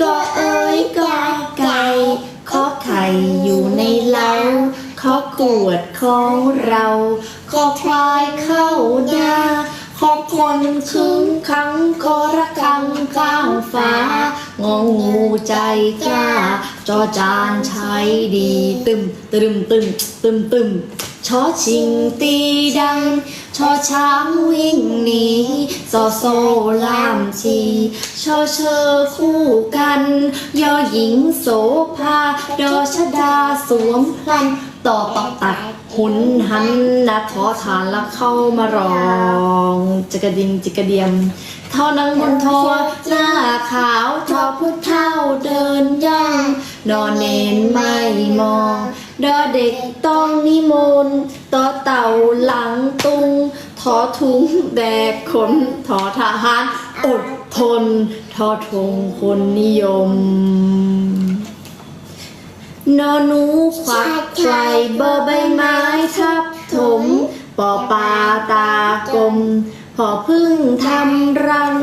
ก็เอ้ยก็ไก่ขอไข่อยู่ในเล้าขอกวดของเราขอควายเข้านาขอคนคึงขังขอระคังข้างฟ้างองูใจกล้าจอจานใช้ดี ตึมตึมตึมตึมตึม ชอชิงตีดัง ชอช้างวิ่งหนีซอโซลามชีชอเชอคู่กัน ยอหญิงโสภาดอชดาสวมพลันต่อตอกตัดหุนหันนะทอทานล้วเข้ามารองจิกระดิงจิกกระเดียมเท่านังบนทอหน้าขาวทอผู้เท่าเดินย่องนอนเนนไม่มอง ดอเด็กต้องนิมนต์ต่อเต่าหลังตุงทอทุงแบกขนทอทหารอดทนทอทงคนนิยม นอนูควักไข่เบอร์ใบไม้ทับถมปอปลาตากลมพอพึ่งทำรัง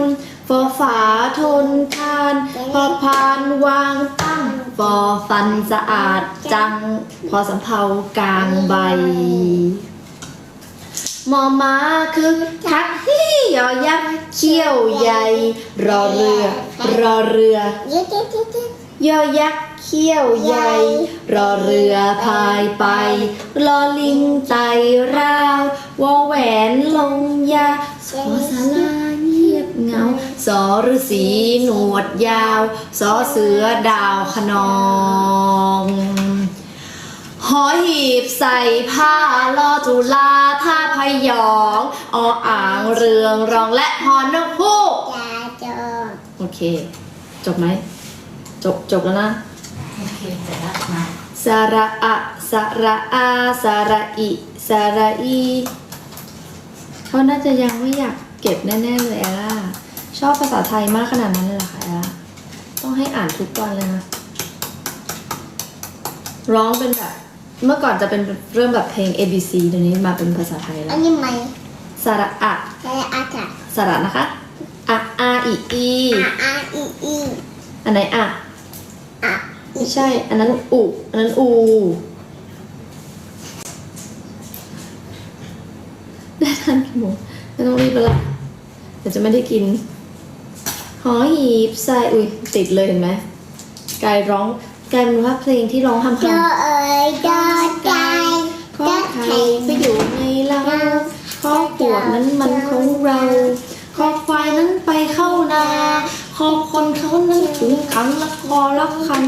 ฟอฝาทนทาน พอพานวาง ฟอฟันสะอาดจัง พอสำเภากลางใบ มอม้าคือทักที่ยอยักษ์เขี้ยวใหญ่ รอเรือ รอเรือ ยอยักษ์เขี้ยวใหญ่ รอเรือพายไป รอลิงไต่ราววอแหวนลงยาสอสารา สอฤาษีหนวดยาว สอเสือดาวขนองหอหีบใส่ผ้ารอจุฬาท่าพยองออ่างเรืองรองและฮอนกฮูกจ่าจอโอเค จบไหม จบจบแล้วนะ โอเคเสร็จแล้วมาสระอะสระอาสระอิสระอีเขาน่าจะยังไม่อยากเก็บแน่ ๆ เลยแอล่าช อบภาษาไทยมากขนาดนั้นเลยเหรอคะแอล่าต้องให้อ่านทุกวันเลยนะ ร้องเป็นแบบ เมื่อก่อนจะเป็นเริ่มแบบเพลง A B C เดี๋ยวนี้มาเป็นภาษาไทยอัแล้นวนี้ไหมสระอะใช้อากาศสระนะคะอะอาอีอีอะอะอีอีอันไหนอะอะไม่ใช่ อันนั้นอุอันนั้นอูได้ทานกี่โมงไม่ต้องรีบแล้วล่ะเดี๋ยวจะไม่ได้กิน หอหีบใส่อุ้ยติดเลยเห็นไหมกายร้องกลายเป็นว่าเพลงที่ร้องทำเจคำอเอ๋ยดอใจขอไข่ไปอยู่ในเราข้อปวดนั้นมันของเราข้อควายนั้นไปเข้านาข้อคนเขานั้นถึงขังละคอละคัน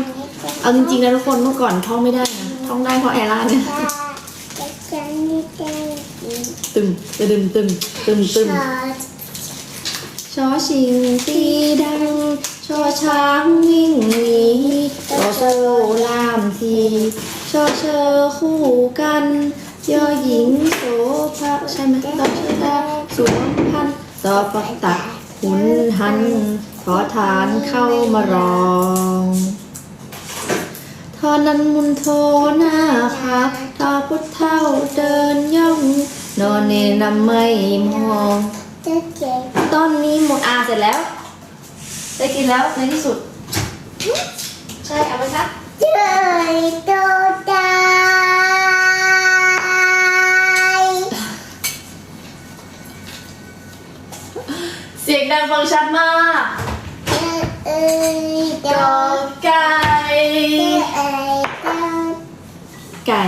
เอาจริงๆนะทุกคนเมื่อก่อนท่องไม่ได้นะท่องได้เพราะแอร่าเนี่ยจะจะนี่จะนี่ตึมตึมตึมตึมตึม ชอชอชิงตีดัง ชอช้างวิ่งหนีชอโซลามทีชอเชอคู่กัน ยอหญิงโสภะใช่ไหมตอชดาสวมพันตอปักตะหุนหัน ขอทานเข้ามารองทอนันมุนโทหน้าผาทอพุทธเท่าเดินย่อง นอนเนนำไม่มอง จะเจ็บต้นนี้หมดอาเสร็จแล้ว ได้กินแล้วในที่สุด ใช่เอาไปซักเจอเอ๋ยดอใจเสียงดังฟังชัดมากเจอเอ๋ยดกออไก่ เจอเอ๋ยดอไก่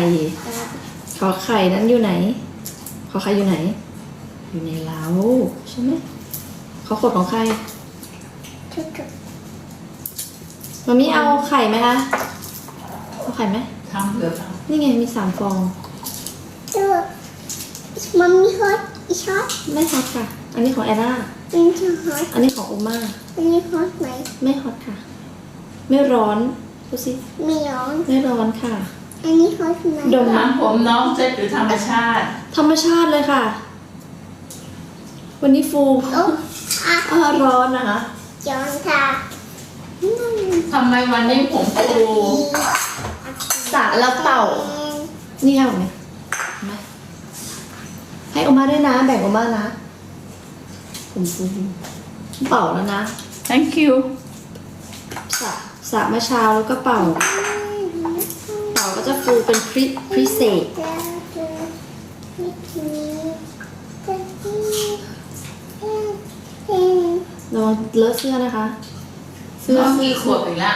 ขอไข่นั้นอยู่ไหน ขอไข่อยู่ไหน อยู่ในเล้าใช่ไหมขอขดของใครทุกมามีเอาไข่ไหมคะเอาไข่ไหมทำเผื่อฟังนี่ไงมีสามฟองๆตัวมันมีฮอตอีช็อตไม่ฮอตค่ะ อันนี้ของแอนนามันจะฮอตอันนี้ของโอมาอันนี้ฮอตไหมไม่ฮอตค่ะ ไม่ร้อนดูสิไม่ร้อนไม่ร้อนค่ะ อันนี้ฮอตไหมดมถามผมน้องเซ็ตหรือธรรมชาติ ธรรมชาติเลยค่ะ วันนี้ฟูโอ้อะอ่าร้อนนะคะจอนค่ะอืมทำไมวันนี้ผมฟูสระแล้วเป่า นี่ค่ะแบบนี้เห็นไหมให้โอมาด้วยนะ แบ่งโอมานะ ผมฟูเป่าแล้วนะ thank you สระสระเมื่อเช้าแล้วก็เป่า เป่าก็จะฟูเป็นพริพิเศษ ระวังเลอะเสื้อนะคะ เสื้อน้องกี่ขวบอีกละ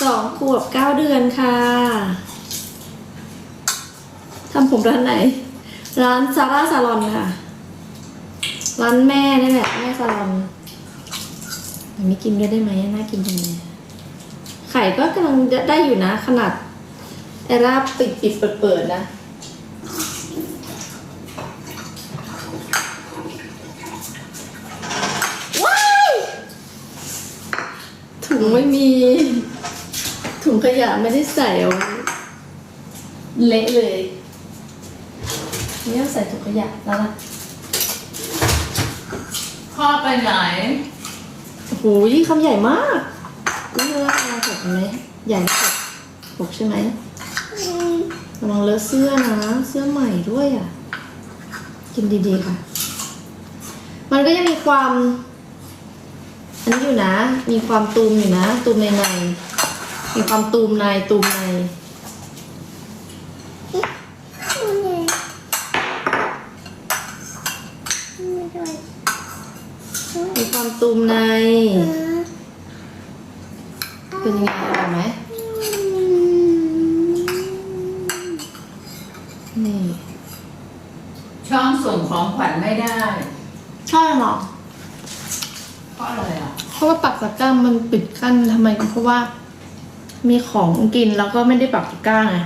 สองขวบเก้าเดือนค่ะทำผมร้านไหน ร้านซาร่าซาลอนค่ะ ร้านแม่นี่แหละแม่ซาลอนอย่างนี้กินด้วยได้ไหมน่ากินจังเลยไข่ก็กำลังได้อยู่นะ ขนาดไอราปิดปิดเปิดเปิดนะ ว้าย ถุงไม่มี ถุงขยะไม่ได้ใส่เอาไว้เละเลยไม่ต้องใส่ถุงขยะแล้วล่ะพ่อไปไหน โอ้โหนี่คำใหญ่มากนี่เราเอาหกไหมใหญ่หกหกใช่ไหมระวังเลอะเสื้อนะ เสื้อใหม่ด้วยอะ กินดีๆค่ะ มันก็ยังมีความ อันนี้อยู่นะ มีความตูมอยู่นะ ตูมในใน มีความตูมในตูมใน มีความตูมใน เป็นยังไงอร่อยไหมนี่ ช่องส่งของขวัญไม่ได้ ใช่หรอ เพราะอะไรอะเพราะว่าปักตะกร้ามันปิดกั้นทำไมเพราะว่า มีของกินแล้วก็ไม่ได้ปักตะกร้าไง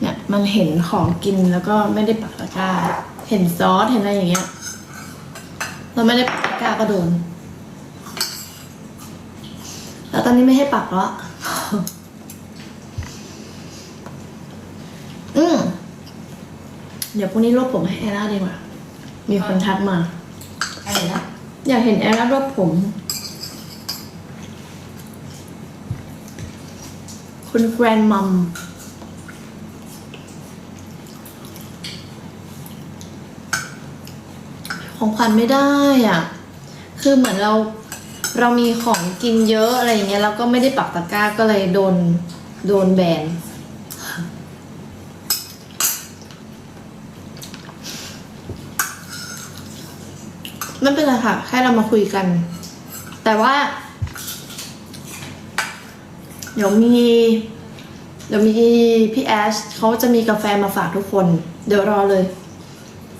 เนี่ยมันเห็นของกินแล้วก็ไม่ได้ปักตะกร้า เห็นซอสเห็นอะไรอย่างเงี้ยเราไม่ได้ปักตะกร้าก็โดนแล้วตอนนี้ไม่ให้ปักแล้วอืมเดี๋ยวพรุ่งนี้รวบผมให้แอร่าดีกว่า มีคนทักมา อะไรนะอยากเห็นแอร่ารวบผม คุณแกรนมัมของขวัญไม่ได้อะ คือเหมือนเราเรามีของกินเยอะอะไรอย่างเงี้ยแล้วก็ไม่ได้ปักตะกร้าก็เลยโดนโดนแบน ไม่เป็นไรค่ะ แค่เรามาคุยกัน แต่ว่า เดี๋ยวมี เดี๋ยวมีพี่แอชเขาจะมีกาแฟมาฝากทุกคน เดี๋ยวรอเลย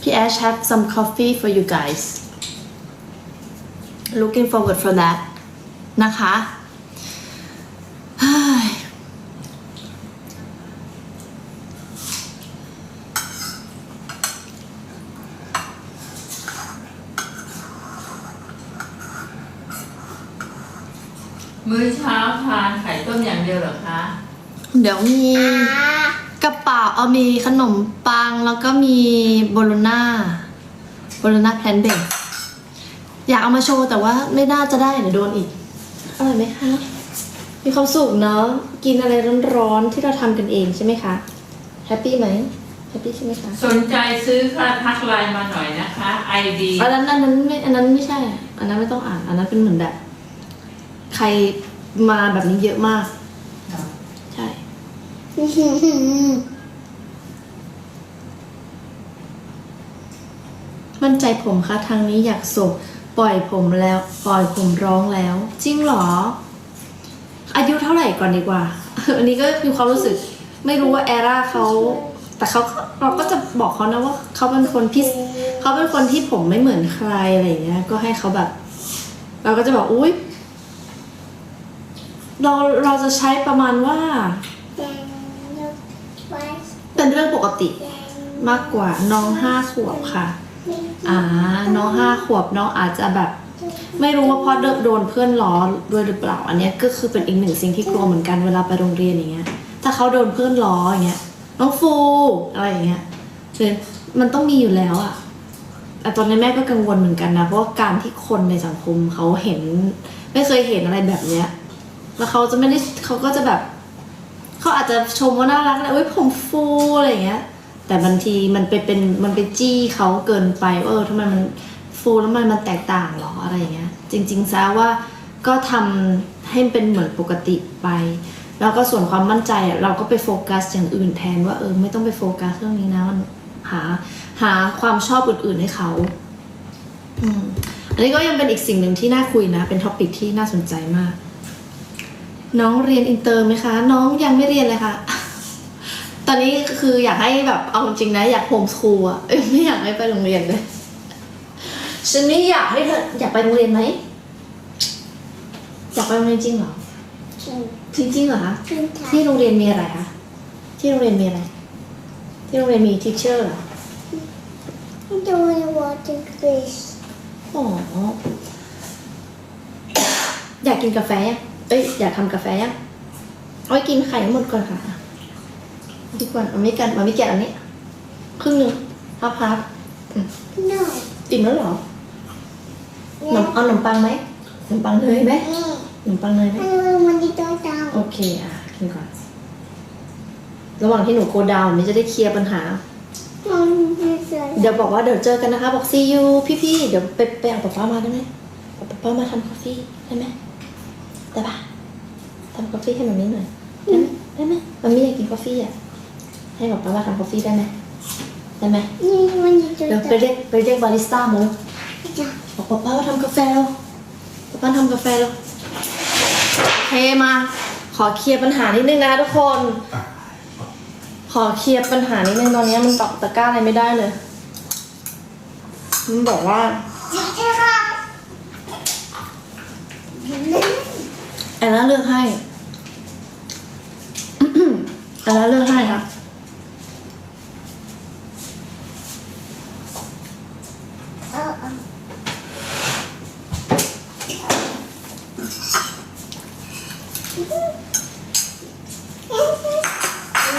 พี่แอช have some coffee for you guys looking forward for that นะคะ มื้อเช้าทานไข่ต้มอย่างเดียวเหรอคะ เดี๋ยวมีกระเป๋าเอามีขนมปังแล้วก็มีโบโลน่าโบโลน่าแพลนเบกอยากเอามาโชว์แต่ว่าไม่น่าจะได้เดี๋ยวโดนอีกอร่อยไหมคะมีความสุขเนาะกินอะไรร้อนๆที่เราทำกันเองใช่ไหมคะแฮปปี้ไหมแฮปปี้ใช่ไหมคะสนใจซื้อค่ะทักไลน์มาหน่อยนะคะ ID อันนั้นอันนั้นไม่อันนั้นไม่ใช่ อันนั้นไม่ต้องอ่านอันนั้นเป็นเหมือนแบบ ใครมาแบบนี้เยอะมาก ใช่ มั่นใจผมคะทางนี้อยากศกปล่อยผมแล้ว ปล่อยผมร้องแล้ว จริงเหรอ อายุเท่าไหร่ก่อนดีกว่า อันนี้ก็มีความรู้สึก ไม่รู้ว่าแอร่าเขาแต่เขาก็เราก็จะบอกเขานะว่าเขาเป็นคนพิเศษเขาเป็นคนที่ผมไม่เหมือนใครอะไรอย่างเงี้ย ก็ให้เขาแบบ เราก็จะบอกอุ้ย เราเราจะใช้ประมาณว่า เป็นเรื่องปกติมากกว่าน้องห้าขวบค่ะ อ่า น้องห้าขวบน้องอาจจะแบบ ไม่รู้ว่าเพราะโดนเพื่อนล้อด้วยหรือเปล่า อันนี้ก็คือเป็นอีกหนึ่งสิ่งที่กลัวเหมือนกันเวลาไปโรงเรียนอย่างเงี้ย ถ้าเขาโดนเพื่อนล้ออย่างเงี้ย น้องฟูอะไรอย่างเงี้ยคือมันต้องมีอยู่แล้วอะแต่ตอนนี้แม่ก็กังวลเหมือนกันนะ เพราะว่าการที่คนในสังคมเขาเห็น ไม่เคยเห็นอะไรแบบเนี้ย แล้วเขาจะไม่ได้เขาก็จะแบบเขาอาจจะชมว่าน่ารักนะเอ้ยผมฟูอะไรอย่างเงี้ย แต่บางทีมันไปเป็นมันไปจี้เขาเกินไปว่าเออทำไมมันฟูแล้วมันมันแตกต่างหรออะไรอย่างเงี้ย จริง ๆซะว่าก็ทำให้เป็นเหมือนปกติไปแล้วก็ส่วนความมั่นใจอะเราก็ไปโฟกัสอย่างอื่นแทนว่าเออไม่ต้องไปโฟกัสเรื่องนี้นะมันหาหาความชอบอื่นๆให้เขาอืมอันนี้ก็ยังเป็นอีกสิ่งหนึ่งที่น่าคุยนะ เป็นท็อปิกที่น่าสนใจมาก น้องเรียนอินเตอร์ไหมคะ น้องยังไม่เรียนเลยค่ะ ตอนนี้คืออยากให้แบบเอาจริงๆนะ อยากโฮมสคูลอะเอ้ยไม่อยากให้ไปโรงเรียนเลยฉันไม่อยากให้เธออยากไปโรงเรียนไหมอยากไปโรงเรียนจริงเหรอจริงจริงๆเหรอคะจริงค่ะที่โรงเรียนมีอะไรคะที่โรงเรียนมีอะไร ที่โรงเรียนมีทิเชอร์เหรอ I don't want to watch English อ๋ออยากกินกาแฟยัง เอ้ยอยากทำกาแฟยังเอาไว้กินไข่ทั้งหมดก่อนค่ะดีกว่าเอาไม่กันมาไม่แกะอันนี้ครึ่งหนึ่งพับพับ no อิ่มแล้วเหรอขนมเอาขนมปังไหมขนมปังเนยไหมนี่ขนมปังเนยไหม I don't want to go down โอเคอะกินก่อน ระหว่างที่หนูโคดาวน์นี่จะได้เคลียร์ปัญหา Mom, this is เดี๋ยวบอกว่าเดี๋ยวเจอกันนะคะ บอก see you พี่ๆเดี๋ยวไปไปเอาป๊าป๊ามาได้ไหมเอาป๊าป๊ามาทำกาแฟได้ไหม ได้ปะทำกาแฟให้หนูนิดหน่อยได้ไหมได้ไหมมันไม่อยากกินกาแฟอะให้ป๊าป๊ามาทำกาแฟได้ไหมได้ไหม You want to เดี๋ยวไป do เรียกไปเรียกบาริสต้ามาเลย that บอกป๊าป๊ามาทำกาแฟแล้วป๊าป๊าทำกาแฟแล้วเทมาขอเคลียร์ปัญหานิดนึงนะทุกคน ขอเคลียร์ปัญหานิดนึงตอนนี้มันตอกตะกร้าอะไรไม่ได้เลย มันบอกว่า แอนนาเลือกให้แอนนาเลือกให้ครับ Oh, oh.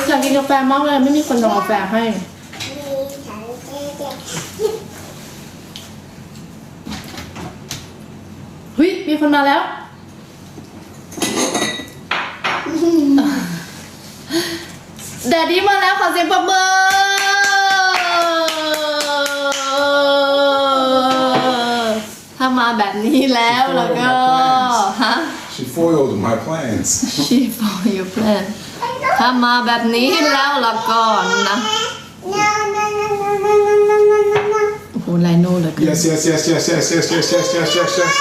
อยากกินกาแฟมากเลยไม่มีคนทำกาแฟให้เฮ้ยมีคนมาแล้ว แดดดี้มาแล้วขอเสียงปรบมือถ้ามาแบบนี้แล้วแล้วก็ ฮะ She foiled my plans. she for your plan ถ้ามาแบบนี้แล้วแล้วก็นะ No, no, no, no, no, no, no, no, no, no. โอ้โหไลโน่เหลือเกิน Yes, yes, yes, yes, yes, yes, yes, yes, yes, yes, yes.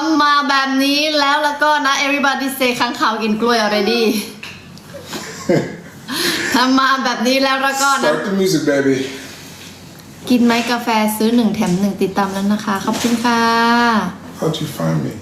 ทำมาแบบนี้แล้วแล้วก็นะ everybody say ข้างข่าวกินกล้วย already ทำมาแบบนี้แล้วแล้วก็นะ Start the music, baby. กินไหมกาแฟซื้อหนึ่งแถมหนึ่งติดตามแล้วนะคะ ขอบคุณค่ะ How'd you find me?